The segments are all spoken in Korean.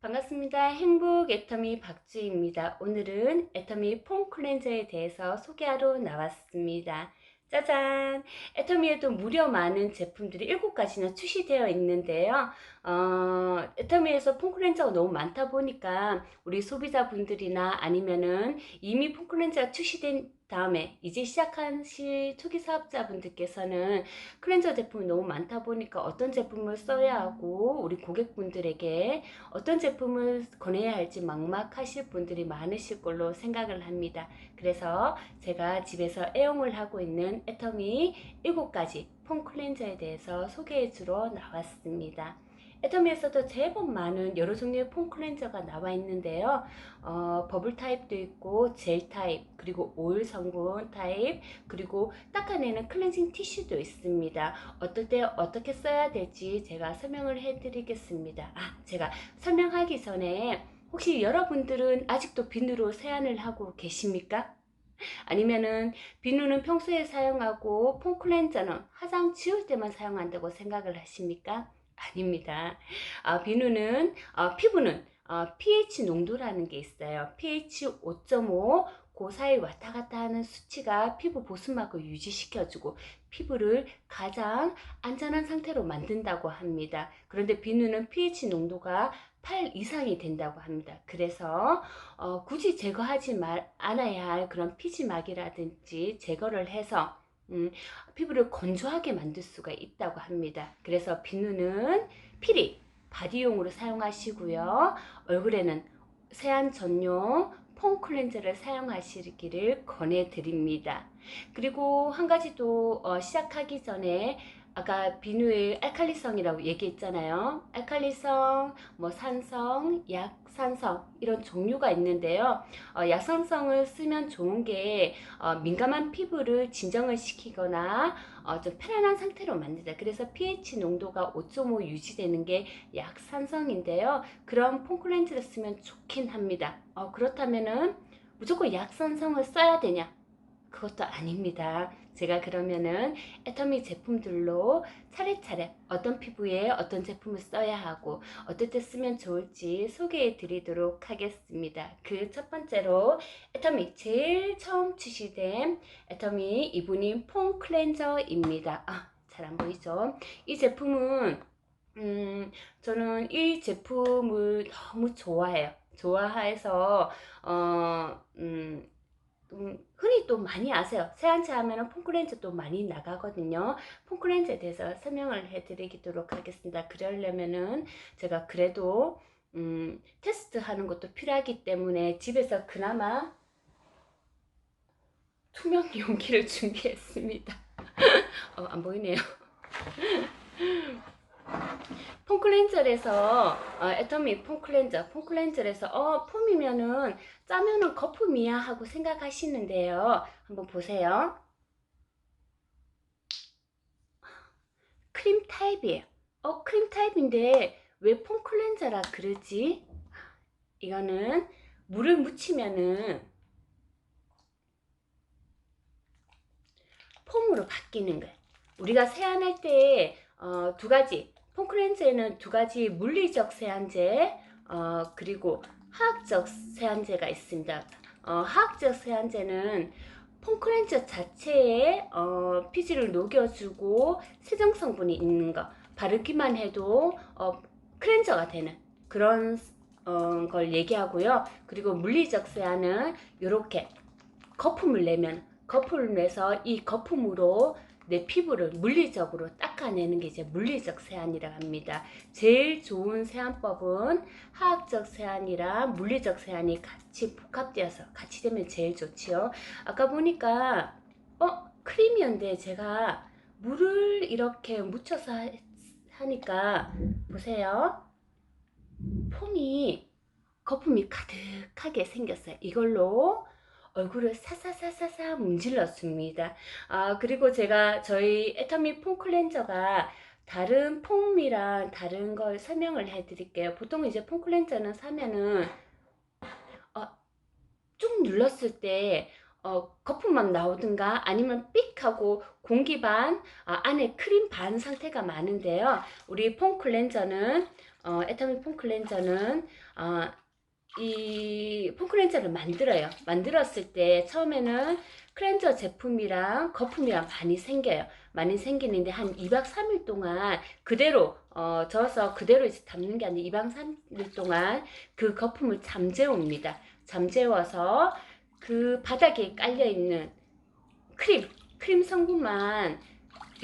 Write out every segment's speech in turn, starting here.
반갑습니다. 행복 애터미 박주입니다. 오늘은 애터미 폼 클렌저에 대해서 소개하러 나왔습니다. 짜잔! 애터미에도 무려 많은 제품들이 7가지나 출시되어 있는데요. 어, 애터미에서 폼 클렌저가 너무 많다 보니까 우리 소비자분들이나 아니면은 이미 폼 클렌저가 출시된 다음에 이제 시작하실 초기 사업자분들께서는 클렌저 제품이 너무 많다 보니까 어떤 제품을 써야 하고 우리 고객분들에게 어떤 제품을 권해야 할지 막막하실 분들이 많으실 걸로 생각을 합니다. 그래서 제가 집에서 애용을 하고 있는 애터미 7가지 폼 클렌저에 대해서 소개해 주러 나왔습니다. 애터미에서도 제법 많은 여러 종류의 폼 클렌저가 나와 있는데요. 어, 버블 타입도 있고 젤 타입 그리고 오일 성분 타입 그리고 닦아내는 클렌징 티슈도 있습니다. 어떨 때 어떻게 써야 될지 제가 설명을 해드리겠습니다. 아 제가 설명하기 전에 혹시 여러분들은 아직도 비누로 세안을 하고 계십니까? 아니면은 비누는 평소에 사용하고 폼 클렌저는 화장 지울 때만 사용한다고 생각을 하십니까? 아닙니다. 아, 비누는 아, 피부는 아, pH 농도라는 게 있어요. pH 5.5, 그 사이 왔다 갔다 하는 수치가 피부 보습막을 유지시켜주고 피부를 가장 안전한 상태로 만든다고 합니다. 그런데 비누는 pH 농도가 8 이상이 된다고 합니다. 그래서 어, 굳이 제거하지 말, 않아야 할 그런 피지막이라든지 제거를 해서 음, 피부를 건조하게 만들 수가 있다고 합니다. 그래서 비누는 필히 바디용으로 사용하시고요. 얼굴에는 세안 전용 폼 클렌저를 사용하시기를 권해드립니다. 그리고 한 가지 또 어, 시작하기 전에 아까 비누의 알칼리성이라고 얘기했잖아요. 알칼리성, 뭐 산성, 약산성 이런 종류가 있는데요. 어, 약산성을 쓰면 좋은 게 어, 민감한 피부를 진정을 시키거나 어, 좀 편안한 상태로 만들다. 그래서 pH 농도가 5.5 유지되는 게 약산성인데요. 그런 폼클렌즈를 쓰면 좋긴 합니다. 어, 그렇다면은 무조건 약산성을 써야 되냐? 그것도 아닙니다. 제가 그러면은 애터미 제품들로 차례차례 어떤 피부에 어떤 제품을 써야 하고 어떨 때 쓰면 좋을지 소개해 드리도록 하겠습니다. 그 첫 번째로 애터미 제일 처음 출시된 애터미 이브닝 폼 클렌저입니다. 아, 잘 안 보이죠? 이 제품은 음, 저는 이 제품을 너무 좋아해요. 좋아해서 어, 음, 음, 흔히 또 많이 아세요. 세안체 하면은 폼클렌저 또 많이 나가거든요. 폼클렌저에 대해서 설명을 해드리도록 하겠습니다. 그러려면은 제가 그래도 음, 테스트 하는 것도 필요하기 때문에 집에서 그나마 투명 용기를 준비했습니다. 어, 안 보이네요. 폼클렌저에서 어, 애터미 폼클렌저 폼클렌저에서 어 폼이면은 짜면은 거품이야 하고 생각하시는데요. 한번 보세요. 크림 타입이에요. 어 크림 타입인데 왜 폼클렌저라 그러지? 이거는 물을 묻히면은 폼으로 바뀌는 거예요. 우리가 세안할 때 어, 두 가지 폼클렌저에는 두 가지 물리적 세안제 어, 그리고 화학적 세안제가 있습니다. 어, 화학적 세안제는 폼클렌저 자체에 어, 피지를 녹여주고 세정 성분이 있는 거 바르기만 해도 어, 클렌저가 되는 그런 어, 걸 얘기하고요. 그리고 물리적 세안은 이렇게 거품을 내면 거품을 내서 이 거품으로 내 피부를 물리적으로 닦아내는 게 이제 물리적 세안이라고 합니다. 제일 좋은 세안법은 화학적 세안이랑 물리적 세안이 같이 복합되어서 같이 되면 제일 좋지요. 아까 보니까 어 크림이었는데 제가 물을 이렇게 묻혀서 하니까 보세요. 폼이 거품이 가득하게 생겼어요. 이걸로 얼굴을 사사사사사 문질렀습니다. 아, 그리고 제가 저희 애터미 폼 클렌저가 다른 폼이랑 다른 걸 설명을 해 드릴게요. 보통 이제 폼 클렌저는 사면은 어, 쭉 눌렀을 때 어, 거품만 나오든가 아니면 삑 하고 공기 반 아, 안에 크림 반 상태가 많은데요. 우리 폼 클렌저는 어, 에터미 폼 클렌저는 어, 이 폼클렌저를 만들어요. 만들었을 때 처음에는 클렌저 제품이랑 거품이랑 많이 생겨요. 많이 생기는데 한 2박 3일 동안 그대로 어, 저어서 그대로 이제 담는 게 아니라 2박 3일 동안 그 거품을 잠재웁니다. 잠재워서 그 바닥에 깔려 있는 크림, 크림 성분만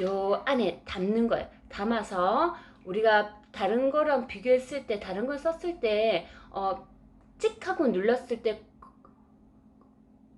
요 안에 담는 거예요. 담아서 우리가 다른 거랑 비교했을 때 다른 걸 썼을 때 어, 찍 하고 눌렀을 때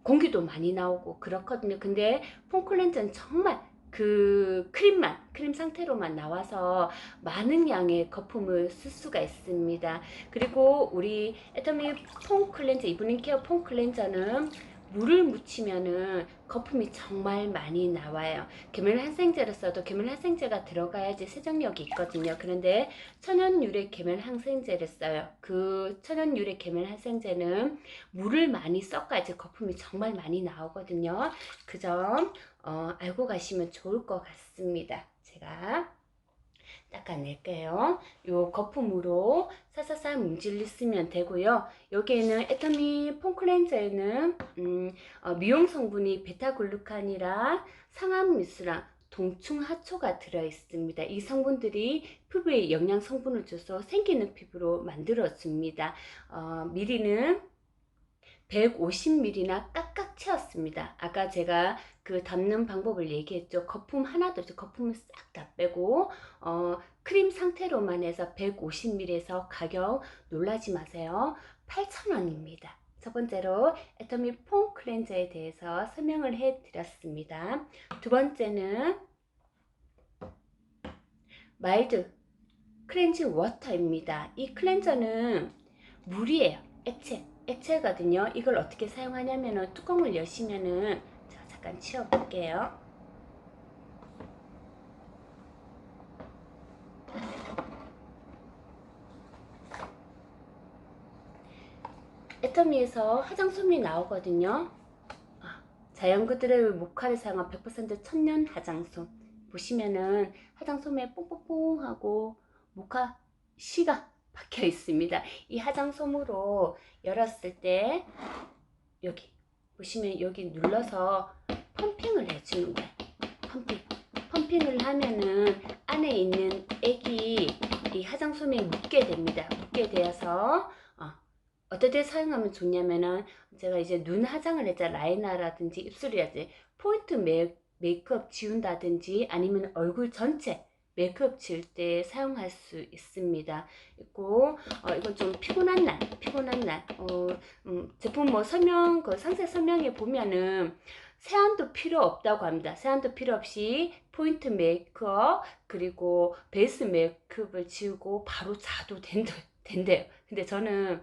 공기도 많이 나오고 그렇거든요. 근데 폼클렌저는 정말 그 크림만 크림 상태로만 나와서 많은 양의 거품을 쓸 수가 있습니다. 그리고 우리 애터미 폼 클렌저 이브닝 케어 폼 클렌저는 물을 묻히면은 거품이 정말 많이 나와요. 계면 항생제를 써도 계면 항생제가 들어가야지 세정력이 있거든요. 그런데 천연 유래 계면 항생제를 써요. 그 천연 유래 계면 항생제는 물을 많이 섞어야지 거품이 정말 많이 나오거든요. 그점 어, 알고 가시면 좋을 것 같습니다. 제가 닦아낼게요. 요 거품으로 사사사 문질러 쓰면 되고요. 여기에는 에터미 폼클렌저에는 음, 어, 미용 성분이 베타글루칸이랑 상암미수랑 동충하초가 들어있습니다. 이 성분들이 피부에 영양 성분을 줘서 생기는 피부로 만들어줍니다. 어, 미리는 150ml나 깍깍 채웠습니다. 아까 제가 그 담는 방법을 얘기했죠. 거품 하나도 없이 거품을 싹다 빼고 어, 크림 상태로만 해서 150ml에서 가격 놀라지 마세요. 8,000원입니다. 첫 번째로 애터미 폼 클렌저에 대해서 설명을 해 드렸습니다. 두 번째는 마일드 클렌징 워터입니다. 이 클렌저는 물이에요. 액체. 액체거든요. 이걸 어떻게 사용하냐면 은 뚜껑을 여시면은 자, 잠깐 치워 볼게요. 애터미에서 화장솜이 나오거든요. 아, 자연그들의 모카를 사용한 100% 천연 화장솜. 보시면은 화장솜에 뽕뽕뽕 하고 모카 씨가 박혀 있습니다. 이 화장솜으로 열었을 때 여기 보시면 여기 눌러서 펌핑을 해주는 거예요. 펌핑. 펌핑을 하면은 안에 있는 액이 이 화장솜에 묻게 됩니다. 묻게 되어서 어, 어떻게 사용하면 좋냐면은 제가 이제 눈 화장을 했자 라이너라든지 입술이라든지 포인트 메, 메이크업 지운다든지 아니면 얼굴 전체 메이크업 지울 때 사용할 수 있습니다. 있고 어, 이건 좀 피곤한 날, 피곤한 날. 어, 음, 제품 뭐 설명 그 상세 설명에 보면은 세안도 필요 없다고 합니다. 세안도 필요 없이 포인트 메이크업 그리고 베이스 메이크업을 지우고 바로 자도 된대, 된대요. 근데 저는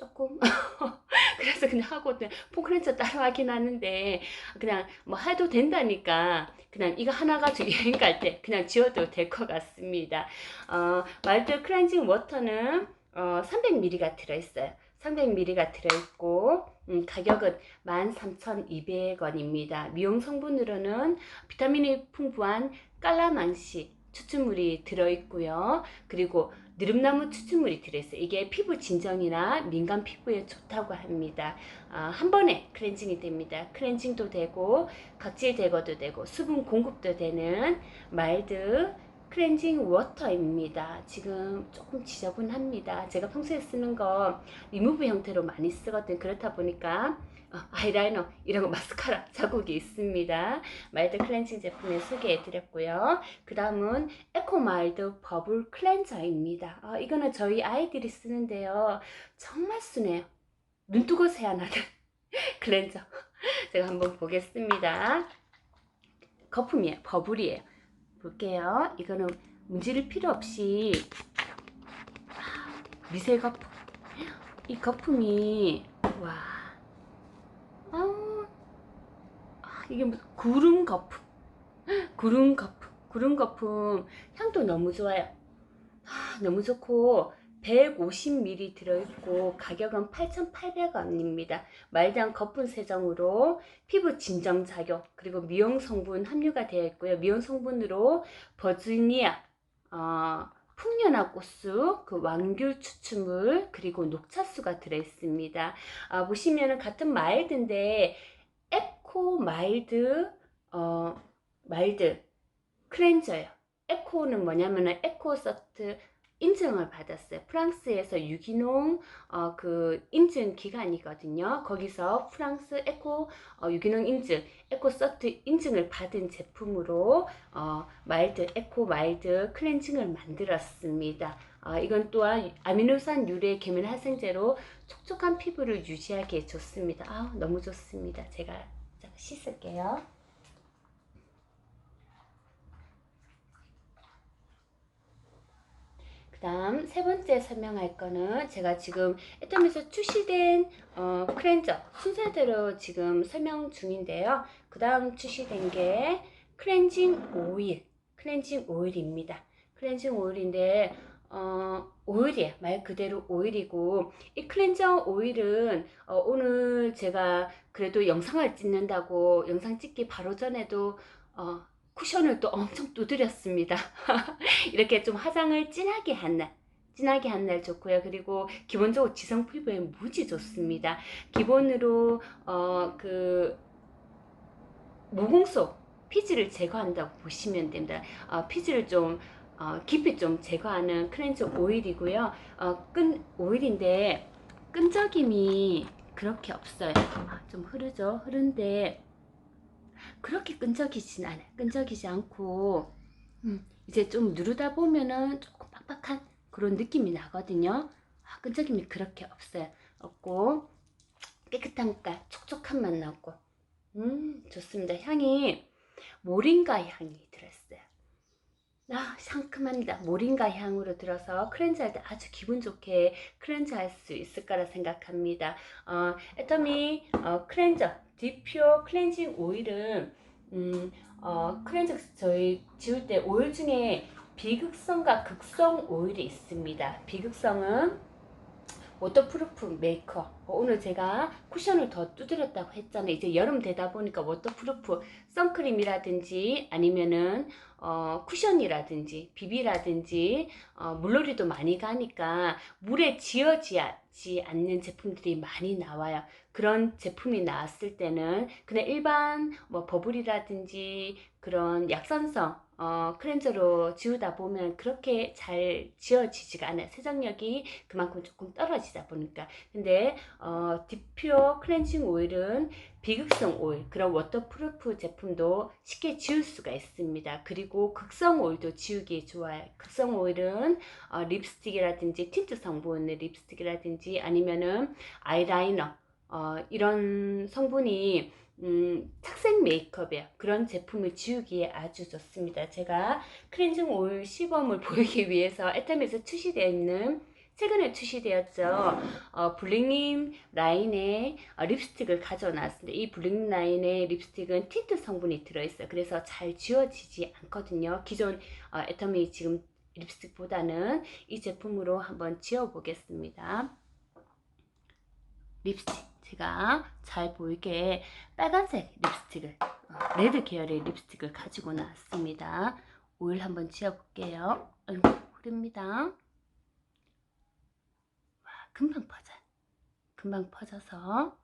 조금 그래서 그냥 하고 폼크렌처 따로 하긴 하는데 그냥 뭐 해도 된다니까 그냥 이거 하나 가지고 여행 갈 때 그냥 지워도 될 것 같습니다. 어, 말드 클렌징 워터는 어, 300ml가 들어있어요. 300ml가 들어있고 음, 가격은 13,200원입니다. 미용 성분으로는 비타민이 풍부한 깔라만시 추출물이 들어있고요. 그리고 느릅나무 추출물이 들어있어요. 이게 피부 진정이나 민감 피부에 좋다고 합니다. 아, 한 번에 클렌징이 됩니다. 클렌징도 되고 각질 제거도 되고 수분 공급도 되는 마일드 클렌징 워터입니다. 지금 조금 지저분합니다. 제가 평소에 쓰는 거 리무브 형태로 많이 쓰거든. 그렇다 보니까 어, 아이라이너 이런 거 마스카라 자국이 있습니다. 마일드 클렌징 제품에 소개해 드렸고요. 그 다음은 에코마일드 버블 클렌저입니다. 어, 이거는 저희 아이들이 쓰는데요. 정말 순해요. 눈 뜨고 세안하는 클렌저. 제가 한번 보겠습니다. 거품이에요. 버블이에요. 볼게요. 이거는 문지를 필요 없이 아, 미세 거품. 이 거품이 와 아, 아, 이게 무슨 구름 거품. 구름 거품. 구름 거품. 향도 너무 좋아요. 아, 너무 좋고 150ml 들어있고 가격은 8,800원입니다. 말장 거품 세정으로 피부 진정 작용 그리고 미용 성분 함유가 되어 있고요. 미용 성분으로 버지니아 어, 풍년화 꽃수, 그 왕귤 추출물, 그리고 녹차수가 들어있습니다. 아, 보시면은 같은 마일드인데 에코 마일드, 어, 마일드 클렌저예요. 에코는 뭐냐면은 에코 서트 인증을 받았어요. 프랑스에서 유기농 어, 그 인증 기관이거든요. 거기서 프랑스 에코 어, 유기농 인증, 에코 서트 인증을 받은 제품으로 어, 마일드 에코 마일드 클렌징을 만들었습니다. 어, 이건 또한 아미노산 유래 계면 활성제로 촉촉한 피부를 유지하기에 좋습니다. 아, 너무 좋습니다. 제가 씻을게요. 그 다음 세 번째 설명할 거는 제가 지금 애텀에서 출시된 어, 클렌저 순서대로 지금 설명 중인데요. 그 다음 출시된 게 클렌징 오일, 클렌징 오일입니다. 클렌징 오일인데 어, 오일이에요. 말 그대로 오일이고 이 클렌저 오일은 어, 오늘 제가 그래도 영상을 찍는다고 영상 찍기 바로 전에도 어, 쿠션을 또 엄청 두드렸습니다. 이렇게 좀 화장을 진하게 한 날, 진하게 한 날 좋고요. 그리고 기본적으로 지성 피부에 무지 좋습니다. 기본으로 어 그 모공속 피지를 제거한다고 보시면 됩니다. 어, 피지를 좀 어, 깊이 좀 제거하는 클렌저 오일이고요. 어, 끈 오일인데 끈적임이 그렇게 없어요. 아, 좀 흐르죠. 흐른데 그렇게 끈적이진 않아요. 끈적이지 않고 음, 이제 좀 누르다 보면은 조금 빡빡한 그런 느낌이 나거든요. 아, 끈적임이 그렇게 없어요. 없고 깨끗한 깔, 촉촉한 맛 나고 음 좋습니다. 향이 모링가 향이 들었어요. 아 상큼합니다. 모링가 향으로 들어서 클렌즈 할 때 아주 기분 좋게 클렌즈 할 수 있을 거라 생각합니다. 어, 애터미 어, 클렌저 디퓨어 클렌징 오일은 음, 어, 클렌저 저희 지울 때 오일 중에 비극성과 극성 오일이 있습니다. 비극성은 워터프루프 메이커 어, 오늘 제가 쿠션을 더 두드렸다고 했잖아요 이제 여름 되다 보니까 워터프루프 선크림이라든지 아니면은 어, 쿠션이라든지 비비라든지 어, 물놀이도 많이 가니까 물에 지어지지 않는 제품들이 많이 나와요. 그런 제품이 나왔을 때는 그냥 일반 뭐 버블이라든지 그런 약산성 어, 클렌저로 지우다 보면 그렇게 잘 지워지지가 않아요. 세정력이 그만큼 조금 떨어지다 보니까. 근데 어, 디퓨어 클렌징 오일은 비극성 오일, 그런 워터프루프 제품도 쉽게 지울 수가 있습니다. 그리고 극성 오일도 지우기 좋아요. 극성 오일은 어, 립스틱이라든지 틴트 성분의 립스틱이라든지 아니면은 아이라이너 어, 이런 성분이 음, 착색 메이크업이야. 그런 제품을 지우기에 아주 좋습니다. 제가 클렌징 오일 시범을 보이기 위해서 애텀에서 출시되어 있는 최근에 출시되었죠. 어, 블링님 라인의 어, 립스틱을 가져놨습니다. 이 블링 라인의 립스틱은 틴트 성분이 들어있어요. 그래서 잘 지워지지 않거든요. 기존 어, 애터미 지금 립스틱보다는 이 제품으로 한번 지워보겠습니다. 립스틱. 제가 잘 보이게 빨간색 립스틱을 어, 레드 계열의 립스틱을 가지고 나왔습니다. 오일 한번 지어볼게요. 아이고 흐릅니다. 와, 금방 퍼져요. 금방 퍼져서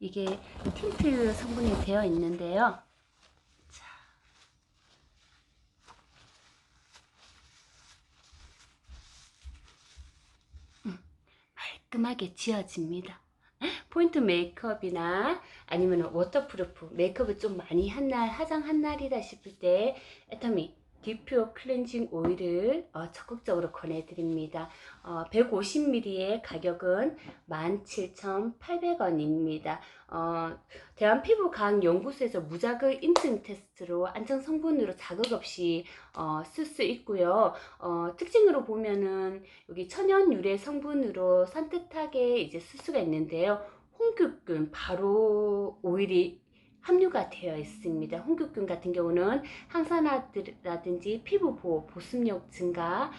이게 틴트 성분이 되어 있는데요. 깔끔하게 지어집니다. 포인트 메이크업이나 아니면 워터프루프 메이크업을 좀 많이 한 날, 화장 한 날이다 싶을 때 애터미 디퓨어 클렌징 오일을 어, 적극적으로 권해드립니다. 어, 150ml의 가격은 17,800원입니다. 어, 대한피부과학연구소에서 무자극 인증 테스트로 안전 성분으로 자극 없이 어, 쓸 수 있고요. 어, 특징으로 보면은 여기 천연 유래 성분으로 산뜻하게 이제 쓸 수가 있는데요. 홍규균 바로 오일이 함유가 되어 있습니다. 홍규균 같은 경우는 항산화라든지 피부 보호, 보습력 증가,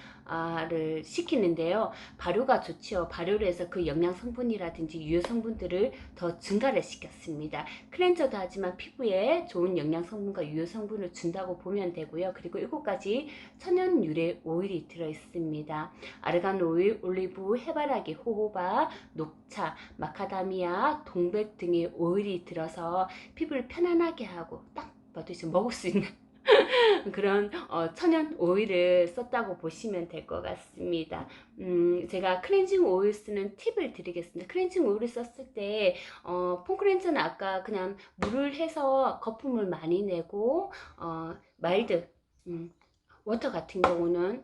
를 시키는데요. 발효가 좋지요. 발효를 해서 그 영양 성분이라든지 유효 성분들을 더 증가를 시켰습니다. 클렌저도 하지만 피부에 좋은 영양 성분과 유효 성분을 준다고 보면 되고요. 그리고 일곱 가지 천연 유래 오일이 들어 있습니다. 아르간 오일, 올리브, 해바라기, 호호바, 녹차, 마카다미아, 동백 등의 오일이 들어서 피부를 편안하게 하고 딱 봐도 이제 먹을 수 있는 그런 어, 천연 오일을 썼다고 보시면 될 것 같습니다. 음, 제가 클렌징 오일 쓰는 팁을 드리겠습니다. 클렌징 오일을 썼을 때 어, 폼클렌저는 아까 그냥 물을 해서 거품을 많이 내고 어, 마일드 음, 워터 같은 경우는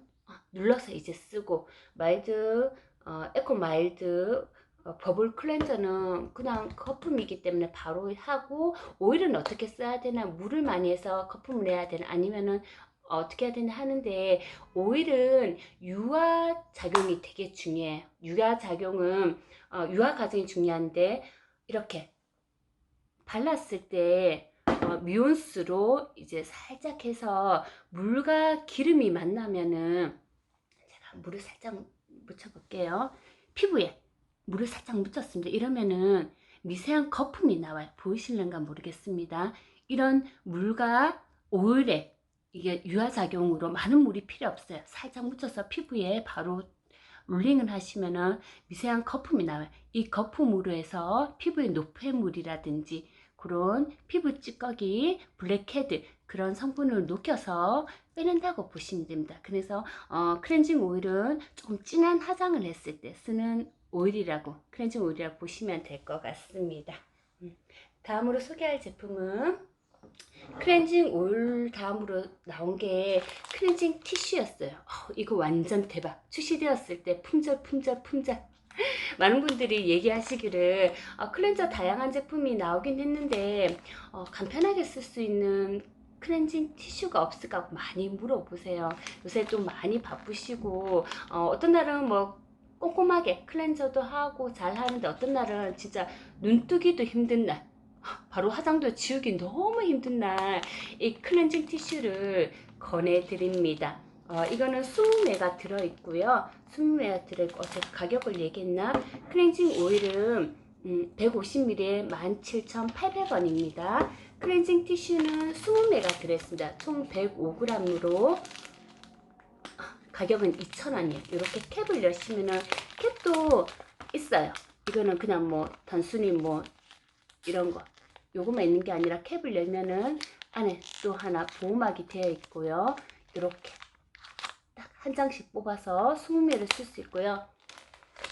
눌러서 이제 쓰고 마일드 어, 에코 마일드 어, 버블 클렌저는 그냥 거품이기 때문에 바로 하고 오일은 어떻게 써야 되나 물을 많이 해서 거품을 내야 되나 아니면은 어떻게 해야 되나 하는데 오일은 유화 작용이 되게 중요해요. 유화 작용은 어, 유화 과정이 중요한데 이렇게 발랐을 때 어, 미온수로 이제 살짝 해서 물과 기름이 만나면은 제가 물을 살짝 묻혀볼게요. 피부에 물을 살짝 묻혔습니다. 이러면은 미세한 거품이 나와요. 보이실는가 모르겠습니다. 이런 물과 오일에 이게 유화작용으로 많은 물이 필요 없어요. 살짝 묻혀서 피부에 바로 롤링을 하시면은 미세한 거품이 나와요. 이 거품으로 해서 피부의 노폐물이라든지 그런 피부 찌꺼기, 블랙헤드 그런 성분을 녹여서 빼낸다고 보시면 됩니다. 그래서 어, 클렌징 오일은 조금 진한 화장을 했을 때 쓰는 오일이라고 클렌징 오일이라고 보시면 될 것 같습니다. 음, 다음으로 소개할 제품은 클렌징 오일 다음으로 나온 게 클렌징 티슈였어요. 어, 이거 완전 대박. 출시되었을 때 품절 품절 품절 많은 분들이 얘기하시기를 어, 클렌저 다양한 제품이 나오긴 했는데 어, 간편하게 쓸 수 있는 클렌징 티슈가 없을까 많이 물어보세요. 요새 좀 많이 바쁘시고 어, 떤 날은 뭐 꼼꼼하게 클렌저도 하고 잘 하는데 어떤 날은 진짜 눈뜨기도 힘든 날 바로 화장도 지우기 너무 힘든 날 이 클렌징 티슈를 권해드립니다. 어, 이거는 20매가 들어있고요. 20매가 들어있고, 어, 제가 가격을 얘기했나? 클렌징 오일은 음, 150ml에 17,800원입니다. 클렌징 티슈는 20매가 들어있습니다. 총 105g으로 가격은 2,000원이에요. 이렇게 캡을 여시면은 캡도 있어요. 이거는 그냥 뭐 단순히 뭐 이런 거 요거만 있는 게 아니라 캡을 열면은 안에 또 하나 보호막이 되어 있고요. 이렇게 딱 한 장씩 뽑아서 20매를 쓸수 있고요.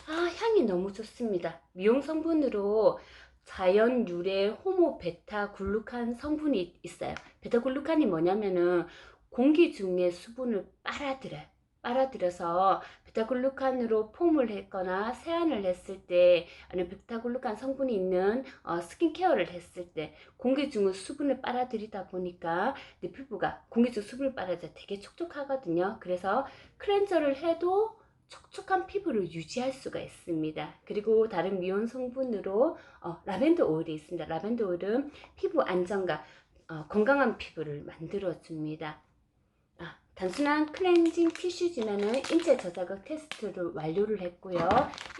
아 향이 너무 좋습니다. 미용 성분으로 자연 유래 호모 베타 글루칸 성분이 있어요. 베타 글루칸이 뭐냐면은 공기 중에 수분을 빨아들여요. 빨아들여서 베타글루칸으로 폼을 했거나 세안을 했을 때 아니면 베타글루칸 성분이 있는 어, 스킨케어를 했을 때 공기 중의 수분을 빨아들이다 보니까 내 피부가 공기 중 수분을 빨아들여 되게 촉촉하거든요. 그래서 클렌저를 해도 촉촉한 피부를 유지할 수가 있습니다. 그리고 다른 미온 성분으로 어, 라벤더 오일이 있습니다. 라벤더 오일은 피부 안정과 어, 건강한 피부를 만들어 줍니다. 단순한 클렌징 티슈지만은 인체 저자극 테스트를 완료를 했고요.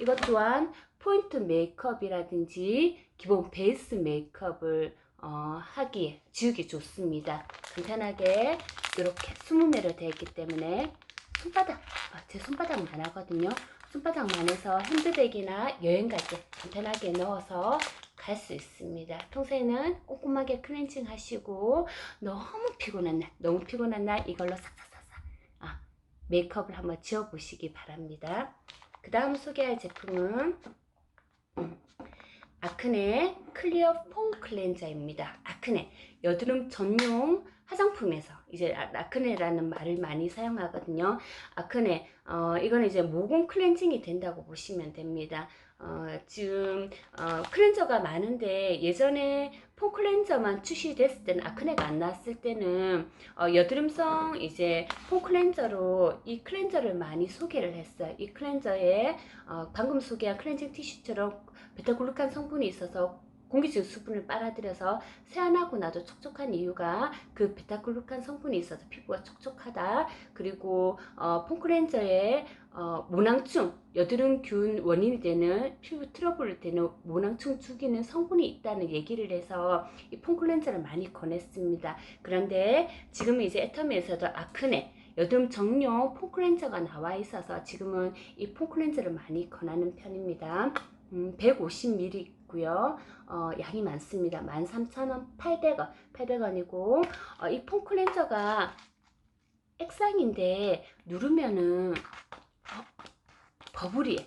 이것 또한 포인트 메이크업이라든지 기본 베이스 메이크업을 어, 하기에 지우기 좋습니다. 간단하게 이렇게 20매로 되어 있기 때문에 손바닥, 어, 제 손바닥만 하거든요. 손바닥만 해서 핸드백이나 여행 갈 때 간단하게 넣어서 갈 수 있습니다. 평소에는 꼼꼼하게 클렌징 하시고 너무 피곤한 날, 너무 피곤한 날 이걸로 싹싹싹싹 아, 메이크업을 한번 지워보시기 바랍니다. 그 다음 소개할 제품은 음, 아크네 클리어 폼 클렌저입니다. 아크네 여드름 전용 화장품에서 이제 아, 아크네라는 말을 많이 사용하거든요. 아크네 어, 이거는 이제 모공 클렌징이 된다고 보시면 됩니다. 어, 지금 어, 클렌저가 많은데 예전에 폼 클렌저만 출시됐을 때는 아크네가 안 나왔을 때는 어, 여드름성 이제 폼 클렌저로 이 클렌저를 많이 소개를 했어요. 이 클렌저에 어, 방금 소개한 클렌징 티슈처럼 베타글루칸 성분이 있어서 공기중 수분을 빨아들여서 세안하고 나도 촉촉한 이유가 그 베타글루칸 성분이 있어서 피부가 촉촉하다. 그리고 어, 폼크렌저의 어, 모낭충, 여드름균 원인이 되는 피부 트러블을 되는 모낭충 죽이는 성분이 있다는 얘기를 해서 이 폼클렌저를 많이 권했습니다. 그런데 지금은 이제 애터미에서도 아크네, 여드름 정용 폼클렌저가 나와 있어서 지금은 이 폼클렌저를 많이 권하는 편입니다. 음, 150ml 있고요. 어, 양이 많습니다. 13,000원, 800원, 800원이고 어, 이 폼 클렌저가 액상인데 누르면은 어, 버블이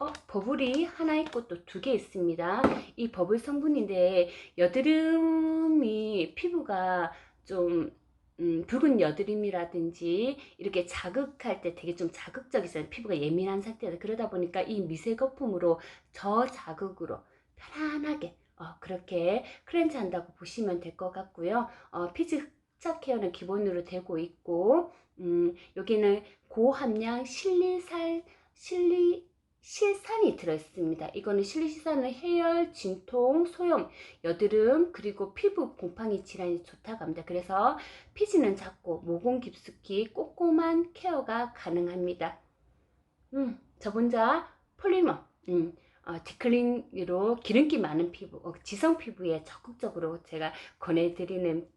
어, 버블이 하나 있고 또 두 개 있습니다. 이 버블 성분인데 여드름이 피부가 좀 음, 붉은 여드름이라든지 이렇게 자극할 때 되게 좀 자극적이잖아요. 피부가 예민한 상태에서 그러다 보니까 이 미세 거품으로 저자극으로 편안하게 어, 그렇게 클렌즈 한다고 보시면 될 것 같고요. 어, 피지 흡착 케어는 기본으로 되고 있고 음, 여기는 고함량 실리살 실리 실산이 들어있습니다. 이거는 실리산은 해열, 진통, 소염, 여드름 그리고 피부 곰팡이 질환이 좋다고 합니다. 그래서 피지는 작고 모공 깊숙이 꼼꼼한 케어가 가능합니다. 음, 저분자 폴리머, 음, 어, 디클린으로 기름기 많은 피부, 어, 지성 피부에 적극적으로 제가 권해드리는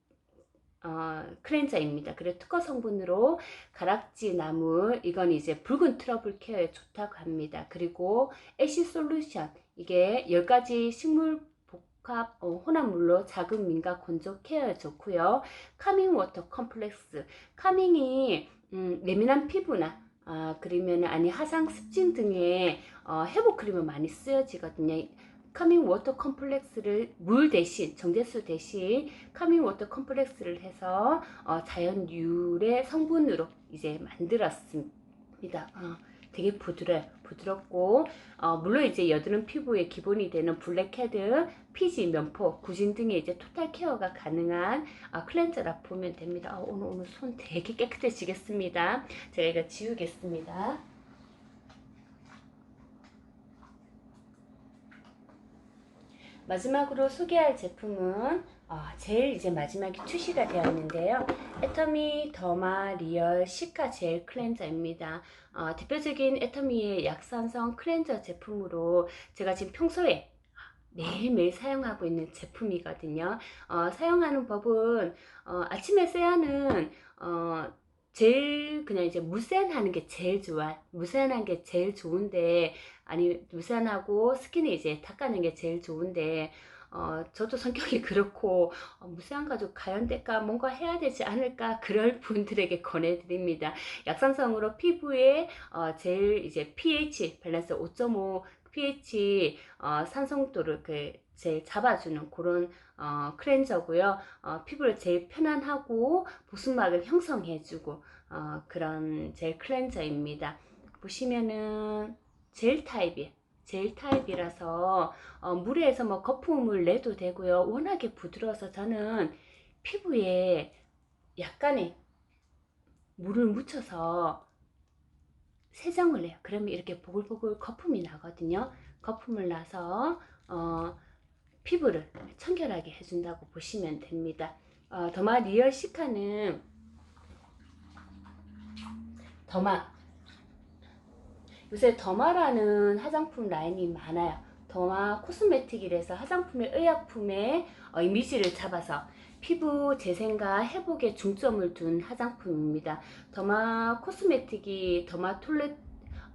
어, 클렌저입니다. 그리고 특허 성분으로 가락지 나무 이건 이제 붉은 트러블 케어에 좋다고 합니다. 그리고 애쉬 솔루션 이게 10가지 식물 복합 어, 혼합물로 자극 민가 건조 케어에 좋고요. 카밍 워터 컴플렉스 카밍이 음, 예민한 피부나 아, 그러면 아니 하상 습진 등의 어, 회복 크림을 많이 쓰여지거든요. 카밍 워터 컴플렉스를 물 대신 정제수 대신 카밍 워터 컴플렉스를 해서 어, 자연 유래 성분으로 이제 만들었습니다. 어, 되게 부드러 부드럽고 어, 물론 이제 여드름 피부의 기본이 되는 블랙헤드, 피지, 면포, 구진 등의 이제 토탈 케어가 가능한 어, 클렌저라 보면 됩니다. 어, 오늘 오늘 손 되게 깨끗해지겠습니다. 제가 이거 지우겠습니다. 마지막으로 소개할 제품은 어, 제일 이제 마지막에 출시가 되었는데요. 애터미 더마 리얼 시카 젤 클렌저입니다. 어, 대표적인 애터미의 약산성 클렌저 제품으로 제가 지금 평소에 매일매일 사용하고 있는 제품이거든요. 어, 사용하는 법은 어, 아침에 세안은 어, 제일 그냥 이제 무세안하는 게 제일 좋아. 무세안한 게 제일 좋은데 아니 무세안하고 스킨을 이제 닦아내는 게 제일 좋은데 어, 저도 성격이 그렇고 어, 무세한 가족 가연될까 뭔가 해야 되지 않을까 그럴 분들에게 권해드립니다. 약산성으로 피부에 어, 제일 이제 pH 밸런스 5.5 pH 어, 산성도를 그 제일 잡아주는 그런 어, 클렌저고요. 어, 피부를 제일 편안하고 보습막을 형성해주고 어, 그런 젤 클렌저입니다. 보시면은 젤 타입이에요. 젤 타입이라서 어, 물에서 뭐 거품을 내도 되고요. 워낙에 부드러워서 저는 피부에 약간의 물을 묻혀서 세정을 해요. 그러면 이렇게 보글보글 거품이 나거든요. 거품을 나서 어, 피부를 청결하게 해준다고 보시면 됩니다. 어, 더마 리얼 시카는 더마 요새 더마라는 화장품 라인이 많아요. 더마 코스메틱이라서 화장품의 의약품의 어, 이미지를 잡아서 피부 재생과 회복에 중점을 둔 화장품입니다. 더마 코스메틱이 더마 톨레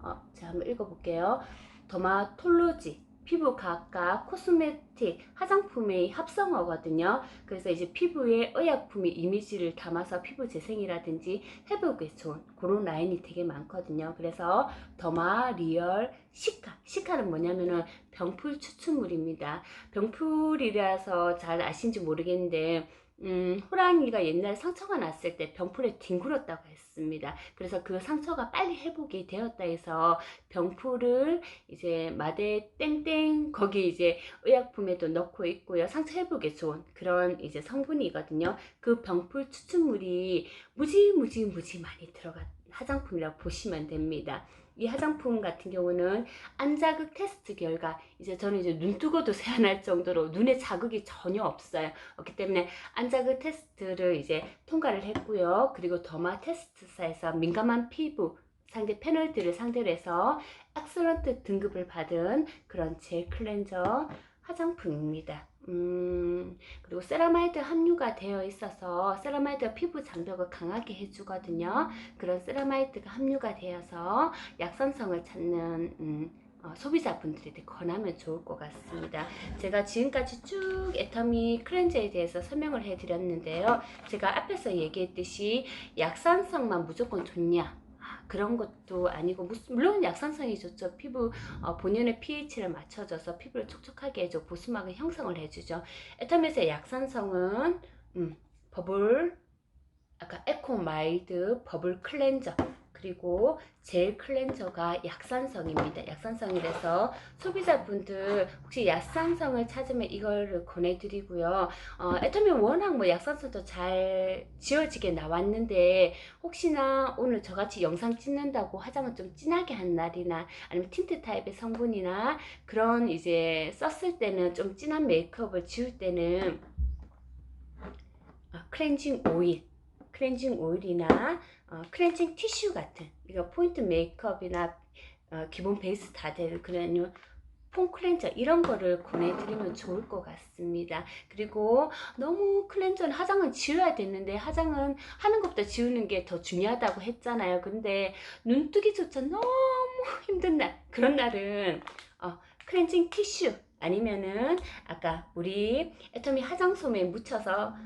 어, 제가 한번 읽어볼게요. 더마톨로지 피부과학과 코스메틱 화장품의 합성어거든요. 그래서 이제 피부에 의약품의 이미지를 담아서 피부 재생이라든지 회복에 좋은 그런 라인이 되게 많거든요. 그래서 더마 리얼 시카 시카는 뭐냐면은 병풀 추출물입니다. 병풀이라서 잘 아신지 모르겠는데 음, 호랑이가 옛날에 상처가 났을 때 병풀에 뒹굴었다고 했습니다. 그래서 그 상처가 빨리 회복이 되었다 해서 병풀을 이제 마대 땡땡 거기 이제 의약품에도 넣고 있고요. 상처 회복에 좋은 그런 이제 성분이거든요. 그 병풀 추출물이 무지 무지 무지 많이 들어간 화장품이라고 보시면 됩니다. 이 화장품 같은 경우는 안자극 테스트 결과 이제 저는 이제 눈 뜨고도 세안할 정도로 눈에 자극이 전혀 없어요. 그렇기 때문에 안자극 테스트를 이제 통과를 했고요. 그리고 더마 테스트사에서 민감한 피부 상대 패널들을 상대로 해서 엑셀런트 등급을 받은 그런 젤 클렌저 화장품입니다. 음, 그리고 세라마이드 함유가 되어 있어서 세라마이드가 피부 장벽을 강하게 해주거든요. 그런 세라마이드가 함유가 되어서 약산성을 찾는 음, 어, 소비자분들에게 권하면 좋을 것 같습니다. 제가 지금까지 쭉 애터미 클렌저에 대해서 설명을 해드렸는데요. 제가 앞에서 얘기했듯이 약산성만 무조건 좋냐? 아, 그런 것도 아니고 물론 약산성이 좋죠. 피부 어, 본연의 pH를 맞춰줘서 피부를 촉촉하게 해줘 보습막을 형성을 해주죠. 에터미스의 약산성은 음, 버블 아까 에코 마일드 버블 클렌저 그리고 젤 클렌저가 약산성입니다. 약산성이라서 소비자분들 혹시 약산성을 찾으면 이거를 권해드리고요. 어, 애터미 워낙 뭐 약산성도 잘 지워지게 나왔는데 혹시나 오늘 저같이 영상 찍는다고 화장을 좀 진하게 한 날이나 아니면 틴트 타입의 성분이나 그런 이제 썼을 때는 좀 진한 메이크업을 지울 때는 아, 클렌징 오일 클렌징 오일이나 어, 클렌징 티슈 같은 이거 포인트 메이크업이나 어, 기본 베이스 다될 그런 폼 클렌저 이런 거를 권해드리면 좋을 것 같습니다. 그리고 너무 클렌저는 화장은 지워야 되는데 화장은 하는 것보다 지우는 게 더 중요하다고 했잖아요. 근데 눈 뜨기조차 너무 힘든 날 그런 날은 어, 클렌징 티슈 아니면은 아까 우리 애터미 화장솜에 묻혀서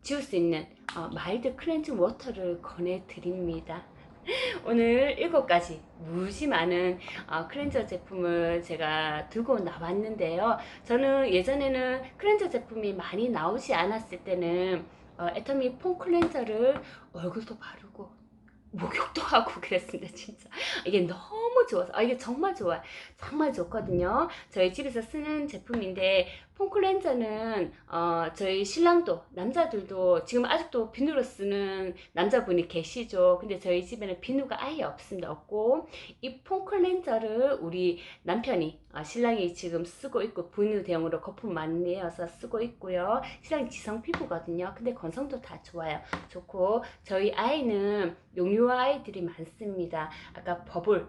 지울 수 있는 어, 마일드 클렌징 워터를 권해드립니다. 오늘 일곱 가지 무지 많은 어, 클렌저 제품을 제가 들고 나왔는데요. 저는 예전에는 클렌저 제품이 많이 나오지 않았을 때는 어, 애터미 폼 클렌저를 얼굴도 바르고 목욕도 하고 그랬습니다. 진짜 이게 너무 좋아서 아 이게 정말 좋아요. 정말 좋거든요. 저희 집에서 쓰는 제품인데 폼 클렌저는 어, 저희 신랑도 남자들도 지금 아직도 비누로 쓰는 남자분이 계시죠. 근데 저희 집에는 비누가 아예 없습니다. 없고 이 폼 클렌저를 우리 남편이 어, 신랑이 지금 쓰고 있고 비누 대용으로 거품 많이 내어서 쓰고 있고요. 신랑이 지성 피부거든요. 근데 건성도 다 좋아요. 좋고 저희 아이는 용유 아이들이 많습니다. 아까 버블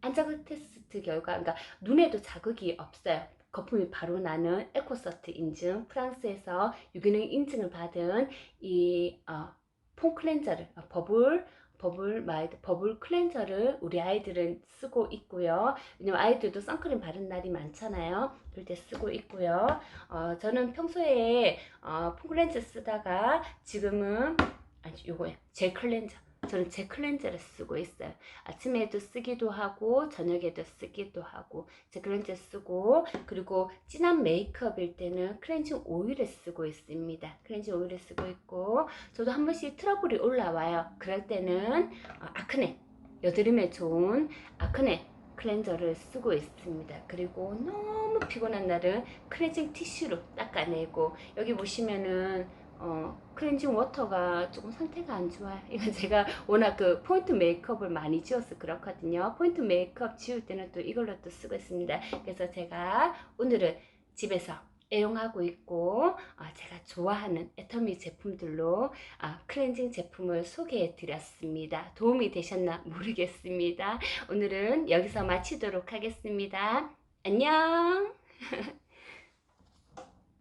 안자극 테스트 결과 그러니까 눈에도 자극이 없어요. 거품이 바로 나는 에코서트 인증 프랑스에서 유기농 인증을 받은 이 어, 폼 클렌저를 어, 버블 버블 마이드 버블 클렌저를 우리 아이들은 쓰고 있고요. 왜냐면 아이들도 선크림 바른 날이 많잖아요. 그럴 때 쓰고 있고요. 어, 저는 평소에 어, 폼 클렌저 쓰다가 지금은 아니 요거예요. 젤 클렌저. 저는 제 클렌저를 쓰고 있어요. 아침에도 쓰기도 하고 저녁에도 쓰기도 하고 제 클렌저 쓰고 그리고 진한 메이크업일 때는 클렌징 오일을 쓰고 있습니다. 클렌징 오일을 쓰고 있고 저도 한 번씩 트러블이 올라와요. 그럴 때는 어, 아크네 여드름에 좋은 아크네 클렌저를 쓰고 있습니다. 그리고 너무 피곤한 날은 클렌징 티슈로 닦아내고 여기 보시면은 어, 클렌징 워터가 조금 상태가 안 좋아요. 이건 제가 워낙 그 포인트 메이크업을 많이 지워서 그렇거든요. 포인트 메이크업 지울 때는 또 이걸로 또 쓰고 있습니다. 그래서 제가 오늘은 집에서 애용하고 있고 어, 제가 좋아하는 애터미 제품들로 아, 클렌징 제품을 소개해 드렸습니다. 도움이 되셨나 모르겠습니다. 오늘은 여기서 마치도록 하겠습니다. 안녕